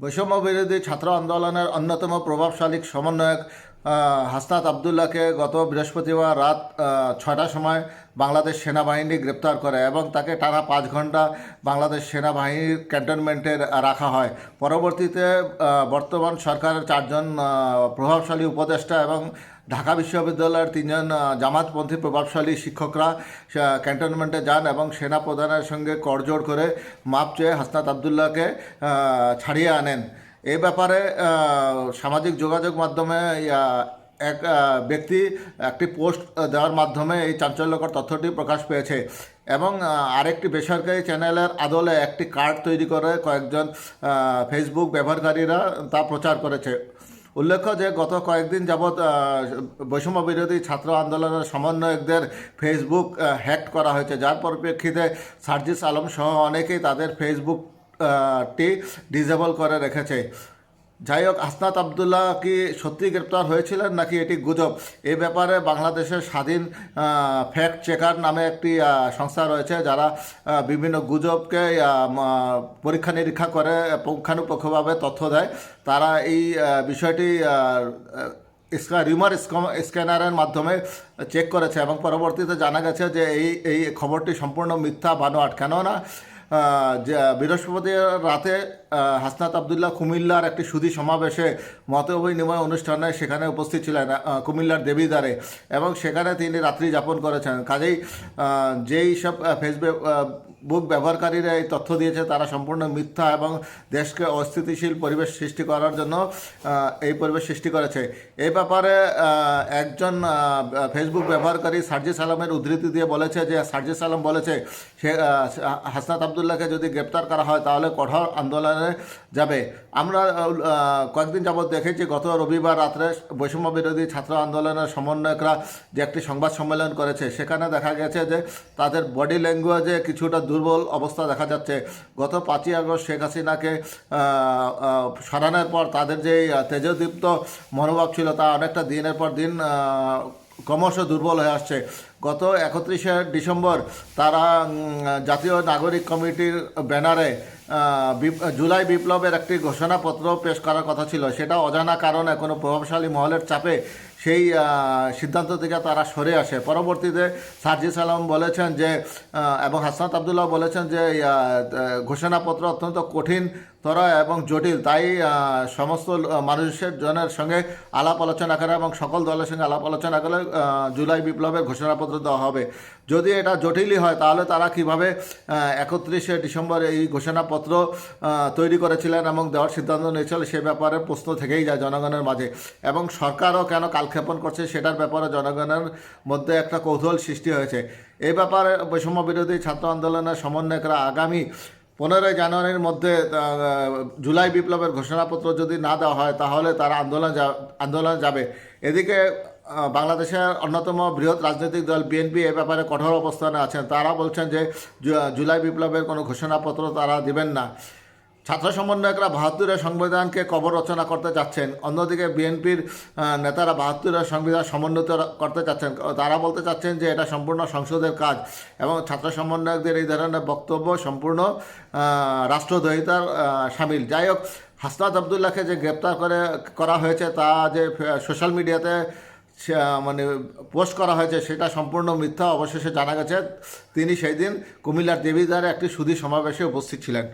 বৈষম্য বিরোধী ছাত্র আন্দোলনের অন্যতম প্রভাবশালী সমন্বয়ক হাসনাত আবদুল্লাহকে গত বৃহস্পতিবার রাত ছয়টার সময় বাংলাদেশ সেনাবাহিনী গ্রেপ্তার করে এবং তাকে টানা পাঁচ ঘণ্টা বাংলাদেশ সেনাবাহিনীর ক্যান্টনমেন্টে রাখা হয়। পরবর্তীতে বর্তমান সরকারের চারজন প্রভাবশালী উপদেষ্টা এবং ঢাকা বিশ্ববিদ্যালয়ের তিনজন জামাতপন্থী প্রভাবশালী শিক্ষকরা ক্যান্টনমেন্টে যান এবং সেনা প্রধানের সঙ্গে করজোড় করে মাপ চেয়ে হাসনাত আবদুল্লাহকে ছাড়িয়ে আনেন। এই ব্যাপারে সামাজিক যোগাযোগ মাধ্যমে এক ব্যক্তি একটি পোস্ট দেওয়ার মাধ্যমে এই চাঞ্চল্যকর তথ্যটি প্রকাশ পেয়েছে। এবং আরেকটি বেসরকারি চ্যানেলের আদলে একটি কার্ড তৈরি করে কয়েকজন ফেসবুক ব্যবহারকারীরা তা প্রচার করেছে। উল্লেখ্য যে, গত কয়েকদিন যাবৎ বৈষম্য বিরোধী ছাত্র আন্দোলনের সমন্বয়কদের ফেসবুক হ্যাক করা হয়েছে। যার পরিপ্রেক্ষিতে সার্জিস আলম সহ অনেকেই তাদের ফেসবুক টি ডিসেবল করে রেখেছে। যাই হোক আসনাত আবদুল্লাহ কি সত্যি গ্রেপ্তার হয়েছিলেন নাকি এটি গুজব? এ ব্যাপারে বাংলাদেশের স্বাধীন ফ্যাক্ট চেকার নামে একটি সংস্থা রয়েছে যারা বিভিন্ন গুজবকে পরীক্ষা নিরীক্ষা করে পুঙ্খানুপুঙ্খভাবে তথ্য দেয়। তারা এই বিষয়টি রিউমার স্ক্যানারের মাধ্যমে চেক করেছে এবং পরবর্তীতে জানা গেছে যে এই এই খবরটি সম্পূর্ণ মিথ্যা বানোয়াট কেননা আহ, যে বৃহস্পতি রাতে হাসনাত আবদুল্লাহ কুমিল্লার একটি সুধি সমাবেশে মত বিনিময় অনুষ্ঠানে সেখানে উপস্থিত ছিলেন কুমিল্লার দেবীদ্বারে এবং সেখানে তিনি রাত্রি যাপন করেছেন। কাজেই যেই সব ফেসবুক বুক ব্যবহারকারীরা এই তথ্য দিয়েছে তারা সম্পূর্ণ মিথ্যা এবং দেশকে অস্থিতিশীল পরিবেশ সৃষ্টি করার জন্য এই পরিবেশ সৃষ্টি করেছে। এই ব্যাপারে একজন ফেসবুক ব্যবহারকারী সার্জিস আলমের উদ্ধৃতি দিয়ে বলেছে যে সার্জিস আলম বলেছে সে হাসনাত আবদুল্লাহকে যদি গ্রেপ্তার করা হয়, তাহলে কঠোর আন্দোলনে যাবে। আমরা কয়েকদিন যাবৎ দেখেছি, গত রবিবার রাত্রে বৈষম্য বিরোধী ছাত্র আন্দোলনের সমন্বয়করা যে একটি সংবাদ সম্মেলন করেছে, সেখানে দেখা গেছে যে তাদের বডি ল্যাঙ্গুয়েজে কিছুটা দুর্বল অবস্থা দেখা যাচ্ছে। গত পাঁচই আগস্ট শেখ হাসিনাকে সরানোর পর তাদের যে তেজদীপ্ত মনোভাব ছিল, তা অনেকটা দিনের পর দিন ক্রমশ দুর্বল হয়ে আসছে। গত একত্রিশে ডিসেম্বর তারা জাতীয় নাগরিক কমিটির ব্যানারে জুলাই বিপ্লবের একটি ঘোষণাপত্র পেশ করার কথা ছিল। সেটা অজানা কারণে কোনো প্রভাবশালী মহলের চাপে সেই সিদ্ধান্ত থেকে তারা সরে আসে। পরবর্তীতে সার্জিস আলম বলেছেন যে এবং হাসনাত আবদুল্লাহ বলেছেন যে ঘোষণাপত্র অত্যন্ত কঠিন তর এবং জটিল। তাই সমস্ত মানুষের জনের সঙ্গে আলাপ আলোচনা করে এবং সকল দলের সঙ্গে আলাপ আলোচনা করে জুলাই বিপ্লবের ঘোষণাপত্র দেওয়া হবে। যদি এটা জটিলই হয়, তাহলে তারা কীভাবে একত্রিশে ডিসেম্বর এই ঘোষণাপত্র তৈরি করেছিলেন এবং দেওয়ার সিদ্ধান্ত নিয়েছিল, সে ব্যাপারে প্রশ্ন থেকেই যায় জনগণের মাঝে। এবং সরকারও কেন কালক্ষেপণ করছে, সেটার ব্যাপারে জনগণের মধ্যে একটা কৌতূহল সৃষ্টি হয়েছে। এই ব্যাপারে বৈষম্য বিরোধী ছাত্র আন্দোলনের সমন্বয়করা আগামী পনেরোই জানুয়ারির মধ্যে জুলাই বিপ্লবের ঘোষণাপত্র যদি না দেওয়া হয়, তাহলে তারা আন্দোলন আন্দোলনে যাবে। এদিকে বাংলাদেশের অন্যতম বৃহৎ রাজনৈতিক দল বিএনপি এ ব্যাপারে কঠোর অবস্থানে আছেন। তারা বলছেন যে জুলাই বিপ্লবের কোনো ঘোষণাপত্র তারা দিবেন না। ছাত্র সমন্বয়করা বাহাত্তরের সংবিধানকে কবর রচনা করতে চাচ্ছেন। অন্যদিকে বিএনপির নেতারা বাহাত্তরের সংবিধান সমন্বিত করতে চাচ্ছেন। তারা বলতে চাচ্ছেন যে এটা সম্পূর্ণ সংসদের কাজ এবং ছাত্র সমন্বয়কদের এই ধরনের বক্তব্য সম্পূর্ণ রাষ্ট্রদ্রোহিতার সামিল। যাই হোক, হাসনাত আবদুল্লাহকে যে গ্রেপ্তার করে, করা হয়েছে তা যে সোশ্যাল মিডিয়াতে মানে পোস্ট করা হয়েছে সেটা সম্পূর্ণ মিথ্যা। অবশেষে জানা গেছে, তিনি সেই দিন কুমিল্লার দেবীদ্বারে একটি সুধী সমাবেশে উপস্থিত ছিলেন।